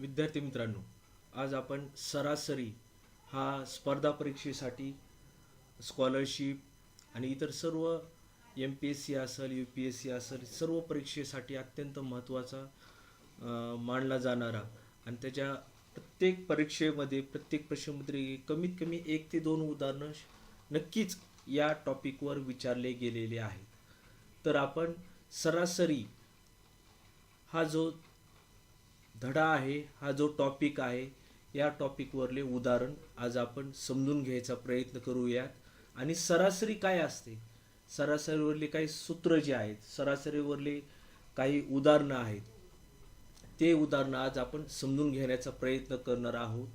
विद्यार्थी मित्रांनो आज आपण सरासरी हा स्पर्धा परीक्षेसाठी स्कॉलरशिप आणि इतर सर्व एम पी एस सी असेल यू पी एस सी असेल सर्व परीक्षेसाठी अत्यंत महत्त्वाचा मानला जाणारा आणि त्याच्या प्रत्येक परीक्षेमध्ये प्रत्येक प्रश्नमध्ये कमीत कमी एक ते दोन उदाहरणं नक्कीच या टॉपिकवर विचारले गेलेले आहेत. तर आपण सरासरी हा जो धडा आहे हा जो टॉपिक आहे या टॉपिकवरले उदाहरण आज आपण समजून घ्यायचा प्रयत्न करूयात. आणि सरासरी काय असते? सरासरीवरले काही सूत्र जे आहेत सरासरीवरले काही उदाहरणं आहेत. ते उदाहरणं आज आपण समजून घेण्याचा प्रयत्न करणार आहोत.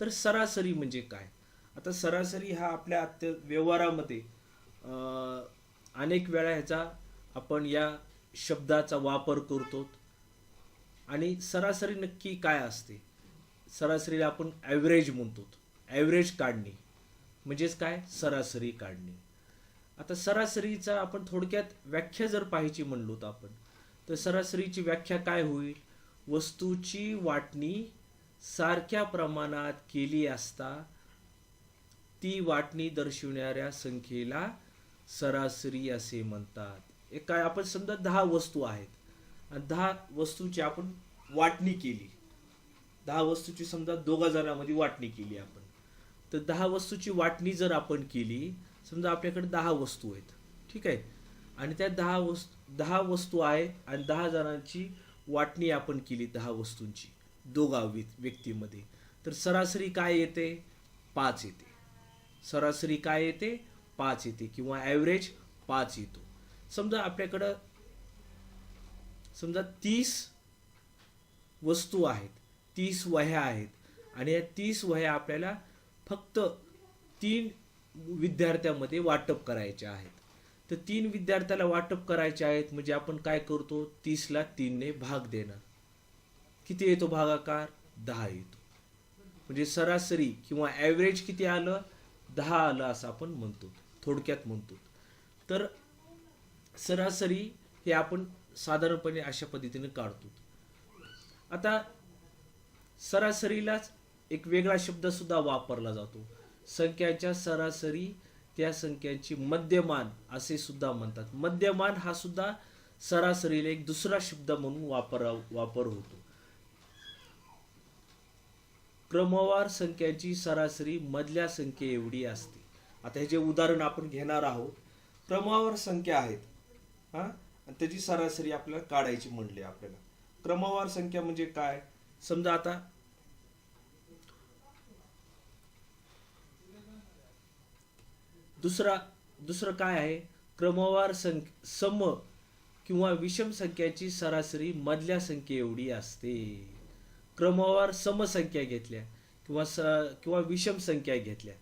तर सरासरी म्हणजे काय? आता सरासरी हा आपल्या अत्य व्यवहारामध्ये अनेक वेळा ह्याचा आपण या शब्दाचा वापर करतो आणि सरासरी नक्की काय असते? सरासरीला आपण ॲव्हरेज म्हणतो. ॲव्हरेज काढणे. म्हणजेच काय? सरासरी काढणे. आता सरासरीचा आपण थोडक्यात व्याख्या जर पाहायची म्हणलो तर आपण तर सरासरीची व्याख्या काय होईल? वस्तूची वाटणी सारख्या प्रमाणात केली असता ती वाटणी दर्शवणाऱ्या संख्येला सरासरी असे म्हणतात. एक काय? आपण समजा दहा वस्तू आहेत. आणि दहा वस्तूची आपण वाटणी केली. दहा वस्तूची समजा दोघा जणांमध्ये वाटणी केली आपण. तर दहा वस्तूची वाटणी जर आपण केली समजा आपल्याकडे दहा वस्तू आहेत. ठीक आहे? आणि त्या दहा वस्तू दहा वस्तू आहेत आणि दहा जणांची वाटणी आपण केली दहा वस्तूंची दोघा व्यक्तीमध्ये. तर सरासरी काय येते? पाच येते. सरासरी काय येते? पाच येते किंवा ॲव्हरेज पाच येतो. समजा आपल्याकडं समजा तीस वस्तू आहेत तीस वह्या आहेत आणि या तीस वह्या आपल्याला फक्त तीन विद्यार्थ्यामध्ये वाटप करायच्या आहेत. तर तीन विद्यार्थ्याला वाटप करायचे आहेत म्हणजे आपण काय करतो? तीसला तीनने भाग देणार किती येतो भागाकार? दहा येतो. म्हणजे सरासरी किंवा ॲव्हरेज किती आलं? दहा आलं असं आपण म्हणतो. थोडक्यात म्हणतो. तर सरासरी हे आपण साधारणपणे अशा पद्धतीने काढतो. आता सरासरीलाच एक वेगळा शब्द सुद्धा वापरला जातो. संख्याच्या सरासरी त्या संख्यांची मध्यमान असे सुद्धा म्हणतात. मध्यमान हा सुद्धा सरासरीला एक दुसरा शब्द म्हणून वापर वापर होतो. क्रमवार संख्यांची सरासरी मधल्या संख्ये एवढी असते. आता हे जे उदाहरण आपण घेणार आहोत क्रमवार संख्या आहेत हा? आणि त्याची सरासरी आपल्याला काढायची म्हणली आपल्याला. क्रमवार संख्या म्हणजे काय? समजा आता दुसरा दुसरं काय आहे? क्रमवार संख सम किंवा विषम संख्याची सरासरी मधल्या संख्ये एवढी असते. क्रमवार समसंख्या घेतल्या किंवा स किंवा विषम संख्या घेतल्या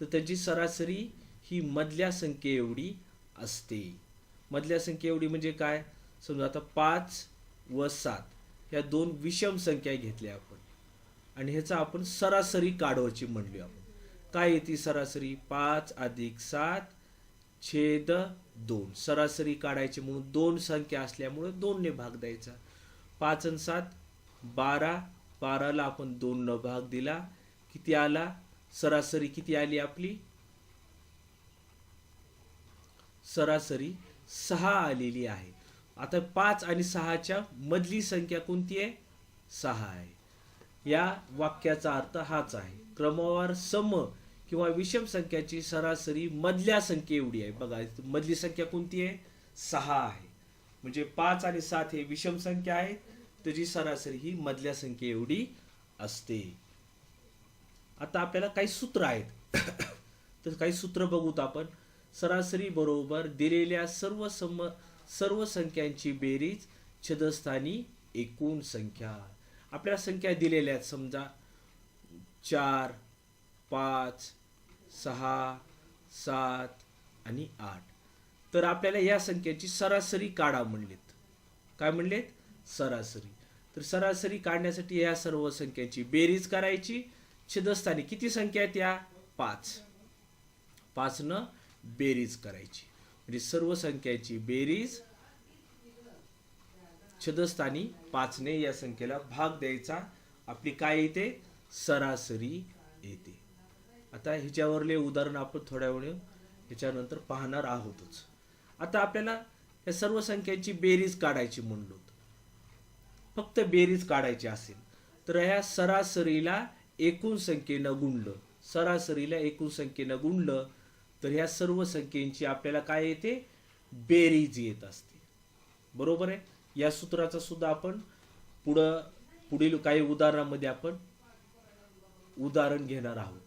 तर त्याची सरासरी ही मधल्या संख्ये एवढी असते. मधल्या संख्या एवढी म्हणजे काय? समजा आता पाच व सात ह्या दोन विषम संख्या घेतल्या आपण. आणि ह्याचा आपण सरासरी काढवायची म्हणली आपण. काय येते सरासरी? पाच अधिक सात छेद दोन. सरासरी काढायची म्हणून दोन संख्या असल्यामुळे दोनने भाग द्यायचा. पाच आणि सात बारा. बाराला आपण दोननं भाग दिला. किती आला? सरासरी किती आली आपली? सरासरी सहा आलेली आहे. आता पाच आणि सहाच्या मधली संख्या कोणती आहे? सहा आहे. या वाक्याचा अर्थ हाच आहे. क्रमवार सम किंवा विषम संख्याची सरासरी मधल्या संख्ये एवढी आहे. बघा मधली संख्या कोणती आहे? सहा आहे. म्हणजे पाच आणि सात हे विषम संख्या आहेत त्याची सरासरी ही मधल्या संख्ये एवढी असते. आता आपल्याला काही सूत्र आहेत. तर काही सूत्र बघूत आपण. सरासरी बरोबर दिलेल्या सर्व सम सर्व संख्यांची बेरीज छदस्थानी एकूण संख्या. आपल्या संख्या दिलेल्या आहेत समजा चार पाच सहा सात आणि आठ. तर आपल्याला या संख्येची सरासरी काढा म्हणलेत. काय म्हणलेत? सरासरी. तर सरासरी काढण्यासाठी या सर्व संख्यांची बेरीज करायची. छेदस्थानी किती संख्या आहेत या? पाच. पाचनं बेरीज करायची. म्हणजे सर्व संख्याची बेरीज छदस्थानी पाचने या संख्येला भाग द्यायचा. आपली काय येते? सरासरी येते. आता ह्याच्यावरले उदाहरण आपण थोड्या वेळ ह्याच्यानंतर पाहणार आहोतच. आता आपल्याला या सर्व संख्यांची बेरीज काढायची म्हणलो फक्त बेरीज काढायची असेल तर ह्या सरासरीला एकूण संख्येनं गुणलं. सरासरीला एकूण संख्येनं गुणलं तर ह्या सर्व संख्येची आपल्याला काय येते? बेरीज येत असते. बरोबर आहे? या सूत्राचा सुद्धा आपण पुढं पुढील काही उदाहरणामध्ये आपण उदाहरण घेणार आहोत.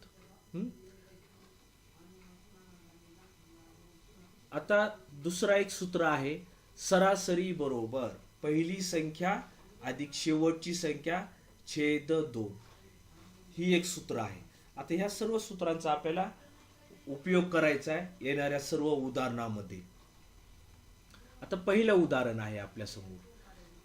आता दुसरा एक सूत्र आहे सरासरी बरोबर. पहिली संख्या अधिक शेवटची संख्या छेद दोन. ही एक सूत्र आहे. आता ह्या सर्व सूत्रांचा आपल्याला उपयोग करायचा आहे येणाऱ्या सर्व उदाहरणामध्ये. आता पहिलं उदाहरण आहे आपल्यासमोर.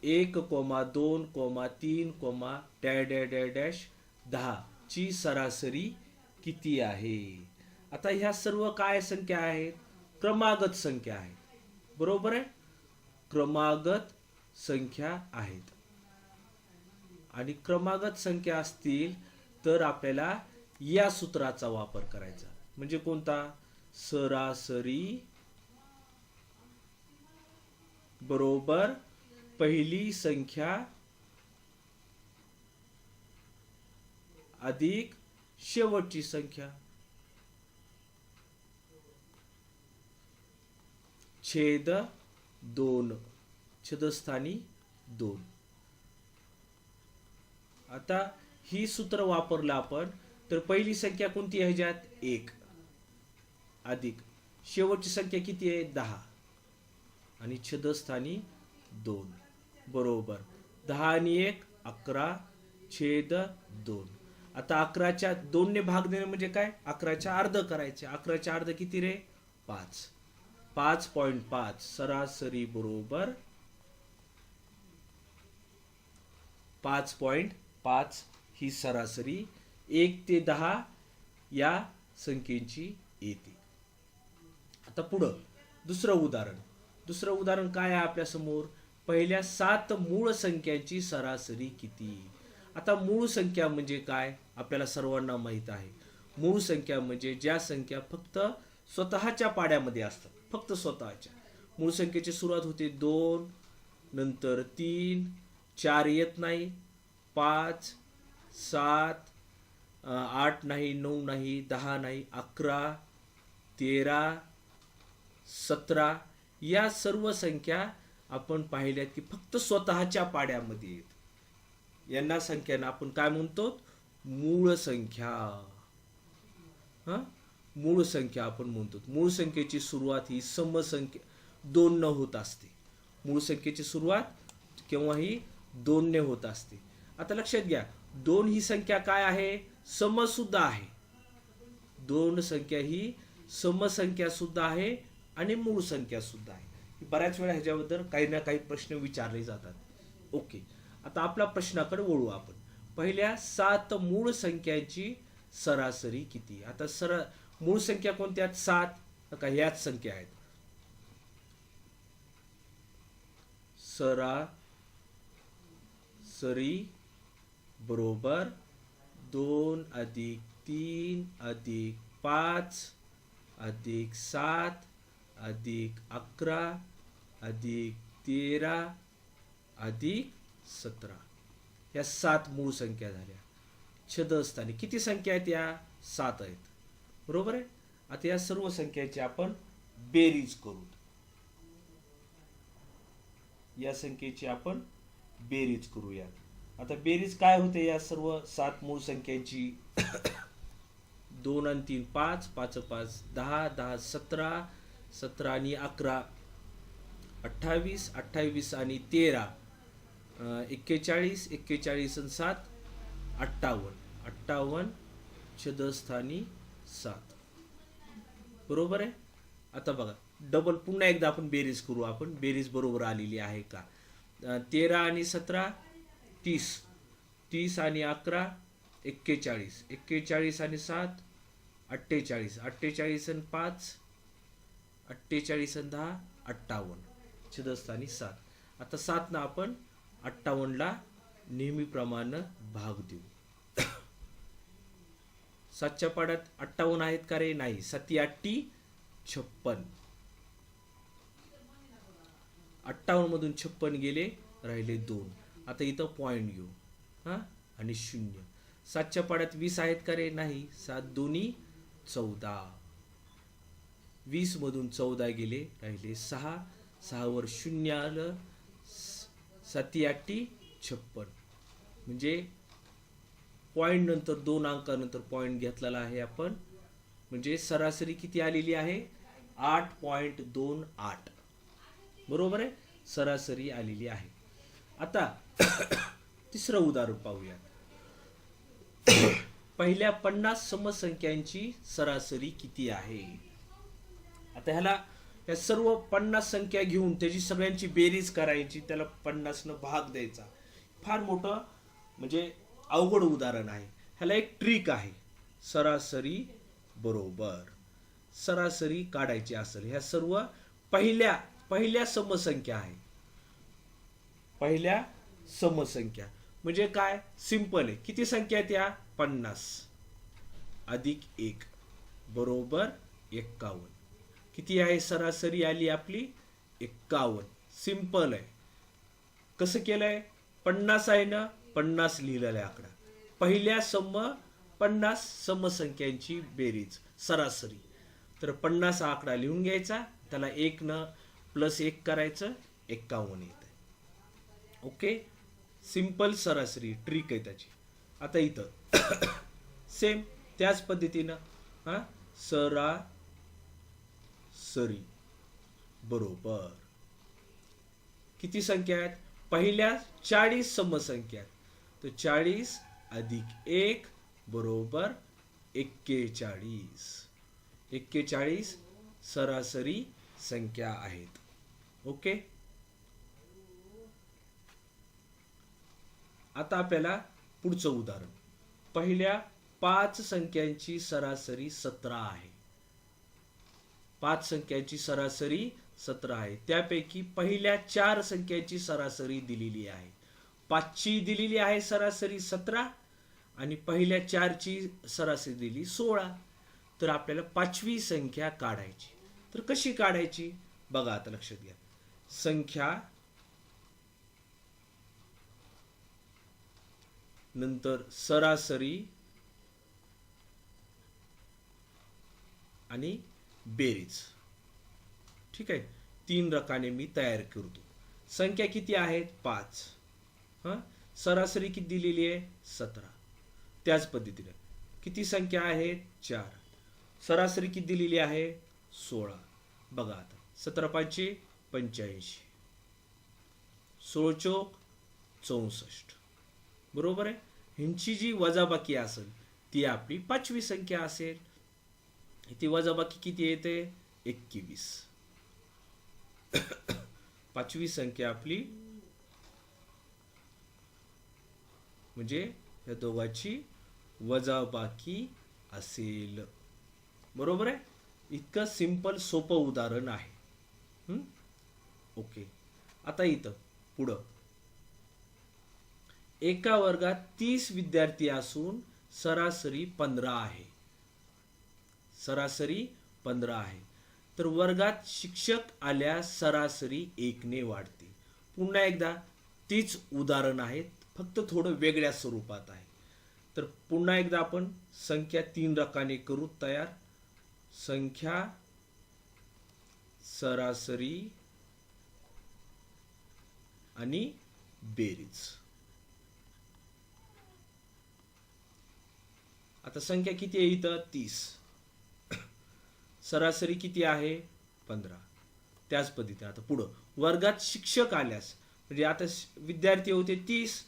एक कोमा दोन कोमा तीन कोमा डॅ डॅ डॅ डॅश दहा. ची सरासरी किती आहे? आता ह्या सर्व काय संख्या आहेत? क्रमागत संख्या आहेत. बरोबर आहे? क्रमागत संख्या आहेत. आणि क्रमागत संख्या असतील तर आपल्याला या सूत्राचा वापर करायचा. म्हणजे कोणता? सरासरी बरोबर पहिली संख्या अधिक शेवटची संख्या. छेद दोन. छेदस्थानी दोन. आता ही सूत्र वापरलं आपण तर पहिली संख्या कोणती आहे ह्याच्यात? एक. अधिक. शेवटची संख्या किती आहे? दहा. आणि छेदस्थानी दोन. बरोबर. दहा आणि एक अकरा छेद दोन. आता अकराच्या दोनने भाग देणे म्हणजे काय? अकराच्या अर्ध करायचे. अकराच्या अर्ध किती रे? पाच. पाच पॉईंट पाच. सरासरी बरोबर पाच पॉईंट पाच ही सरासरी एक ते दहा या संख्येची येते. आता पुढं दुसरं उदाहरण. दुसरं उदाहरण काय आहे आपल्यासमोर? पहिल्या सात मूळ संख्यांची सरासरी किती? आता मूळ संख्या म्हणजे काय? आपल्याला सर्वांना माहीत आहे. मूळ संख्या म्हणजे ज्या संख्या फक्त स्वतःच्या पाड्यामध्ये असतात. फक्त स्वतःच्या. मूळ संख्येची सुरुवात होते दोन नंतर तीन चार येत नाही पाच सात आठ नाही नऊ नाही दहा नाही अकरा तेरा सतरा या सर्व संख्या आपण पाहिल्यात की फक्त स्वतःच्या पाड्यामध्ये आहेत. यांना संख्यांना आपण काय म्हणतो? मूळ संख्या. हा? मूळ संख्या आपण म्हणतो. मूळ संख्येची सुरुवात ही समसंख्या दोन न होत असते. मूळ संख्येची सुरुवात केव्हाही ही? दोनने होत असते. आता लक्षात घ्या दोन ही संख्या काय आहे? समसुद्धा आहे. दोन संख्या ही समसंख्या सुद्धा आहे आणि मूळ संख्या सुद्धा आहे. बऱ्याच वेळा ह्याच्याबद्दल काही ना काही प्रश्न विचारले जातात. ओके. आता आपला प्रश्नाकडे वळू आपण. पहिल्या सात मूळ संख्यांची सरासरी किती? आता सर मूळ संख्या कोणत्या सात. का ह्याच संख्या आहेत. सरासरी बरोबर दोन अधिक तीन अधिक पाच अधिक सात अधिक अकरा अधिक तेरा अधिक सतरा. या सात मूळ संख्या झाल्या. छदस्थानी किती संख्या आहेत या? सात आहेत. बरोबर आहे? आता या सर्व संख्याची आपण बेरीज करू. या संख्येची आपण बेरीज करूया. आता बेरीज काय होते या सर्व सात मूळ संख्यांची? दोन आणि तीन पाच पाच पाच दहा दहा सतरा सतरा आणि अकरा अठ्ठावीस अठ्ठावीस आणि तेरा एक्केचाळीस एक्केचाळीस आणि सात अठ्ठावन्न. अठ्ठावन्न छदस्थानी सात. बरोबर आहे? आता बघा डबल पुन्हा एकदा आपण बेरीज करू आपण. बेरीज बरोबर आलेली आहे का? तेरा आणि सतरा तीस. तीस आणि अकरा एक्केचाळीस. एक्केचाळीस आणि सात अठ्ठेचाळीस. अठ्ठेचाळीस आणि पाच अठ्ठेचाळीस आणि दहा अठ्ठावन्न. छदस्थानी सात. आता सातनं आपण अठ्ठावन्नला नेहमीप्रमाणे भाग देऊ. सातच्या पाड्यात अठ्ठावन्न आहेत का रे? नाही. सती अठ्ठी छप्पन. अठ्ठावन्न मधून छप्पन गेले राहिले दोन. आता इथं पॉईंट घेऊ. हा? आणि शून्य. सातच्या पाड्यात वीस आहेत का रे? नाही. सात दोन्ही चौदा. वीस मधून चौदा गेले राहिले सहा. सहावर शून्य आलं सत्याटी छप्पन. म्हणजे पॉईंट नंतर दोन अंकानंतर पॉईंट घेतलेला आहे आपण. म्हणजे सरासरी किती आलेली आहे? आठ पॉइंट दोन आठ. बरोबर आहे? सरासरी आलेली आहे. आता तिसरं उदाहरण पाहूया. पहिल्या पन्नास समसंख्यांची सरासरी किती आहे? आता ह्याला या सर्व पन्नास संख्या घेऊन त्याची सगळ्यांची बेरीज करायची त्याला पन्नासनं भाग द्यायचा. फार मोठं म्हणजे अवघड उदाहरण आहे. ह्याला एक ट्रिक आहे. सरासरी बरोबर. सरासरी काढायची असेल. ह्या सर्व पहिल्या पहिल्या समसंख्या आहे. पहिल्या समसंख्या. म्हणजे काय? सिंपल आहे. किती संख्या त्या पन्नास. अधिक एक. बरोबर एक्कावन्न. किती आहे सरासरी आली आपली? एक्कावन्न. सिंपल आहे. कसं केलंय? पन्नास आहे ना? पन्नास लिहिलेला आहे आकडा. पहिल्या सम पन्नास समसंख्यांची बेरीज सरासरी. तर पन्नास हा आकडा लिहून घ्यायचा त्याला एक न प्लस एक करायचं एक्कावन्न येत ओके सिंपल सरासरी ट्रिक आहे त्याची. आता इथं. सेम त्याच पद्धतीनं हा? सरा सरी. बरोबर. किती संख्या आहेत? पहिल्या चाळीस समसंख्या आहेत. तर चाळीस अधिक एक बरोबर एक्केचाळीस. एक्केचाळीस सरासरी संख्या आहेत. ओके? आता आपल्याला पुढचं उदाहरण. पहिल्या पाच संख्यांची सरासरी सतरा आहे. पाच संख्यांची सरासरी सतरा आहे. त्यापैकी पहिल्या चार संख्यांची सरासरी दिलेली आहे. पाचची दिलेली आहे सरासरी सतरा आणि पहिल्या चारची सरासरी दिली सोळा. तर आपल्याला पाचवी संख्या काढायची. तर कशी काढायची? बघा आता लक्षात घ्या. संख्या नंतर सरासरी आणि बेरीज. ठीक आहे? तीन रकाने मी तयार करतो. संख्या किती आहेत? पाच. हां? सरासरी किती दिलेली आहे? सतरा. त्याच पद्धतीने. किती संख्या आहेत? चार. सरासरी किती दिलेली आहे? सोळा. बघा आता. सतरा पाचशे पंच्याऐंशी. सोळ चौक चौसष्ट. बरोबर आहे? ह्यांची जी वजाबाकी असेल ती आपली पाचवी संख्या असेल. ती वजाबाकी किती येते एकवीस. पाचवी संख्या आपली म्हणजे या दोघांची वजाबाकी असेल. बरोबर आहे? इतकं सिंपल सोपं उदाहरण आहे. ओके आता इथं पुढं. एका वर्गात तीस विद्यार्थी असून सरासरी पंधरा आहे. सरासरी पंधरा आहे. तर वर्गात शिक्षक आल्यास सरासरी एकने वाढते. पुन्हा एकदा तीच उदाहरण आहेत फक्त थोडं वेगळ्या स्वरूपात आहे. तर पुन्हा एकदा आपण संख्या तीन रकाने करू तयार. संख्या सरासरी आणि बेरीज. आता संख्या किती आहे इथं? तीस. सरासरी किती आहे? पंधरा. त्याच पद्धतीने. आता पुढं. वर्गात शिक्षक आल्यास म्हणजे आता श- विद्यार्थी होते तीस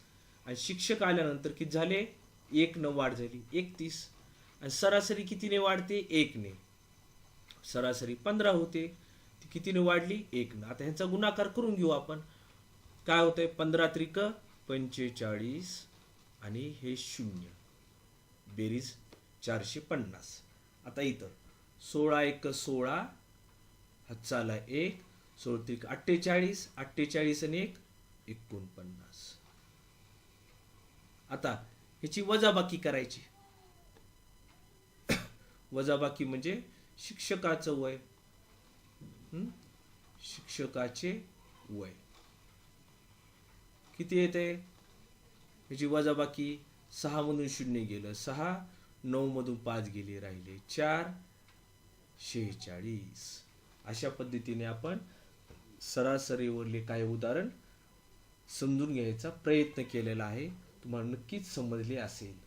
आणि शिक्षक आल्यानंतर किती झाले? एक न वाढ झाली. एकतीस. आणि सरासरी कितीने वाढते? एकने. सरासरी पंधरा होते. ती कितीने वाढली? एक न आता ह्यांचा गुणाकार करून घेऊ आपण. काय होतंय? पंधरा त्रिक पंचेचाळीस आणि हे शून्य. बेरीज चारशे पन्नास. आता इथं. सोळा एक सोळा हातचाला एक सोळ अठ्ठेचाळीस अठ्ठेचाळीस आणि एक एकोणपन्नास. आता ह्याची वजाबाकी करायची. वजाबाकी म्हणजे शिक्षकाचं वय. शिक्षकाचे वय. किती येते? ह्याची वजाबाकी सहा मधून शून्य गेलं सहा नऊ मधून पाच गेले राहिले चार शेहेचाळीस. अशा पद्धतीने आपण सरासरीवरले काही उदाहरण समजून घ्यायचा प्रयत्न केलेला आहे. तुम्हाला नक्कीच समजले असेल.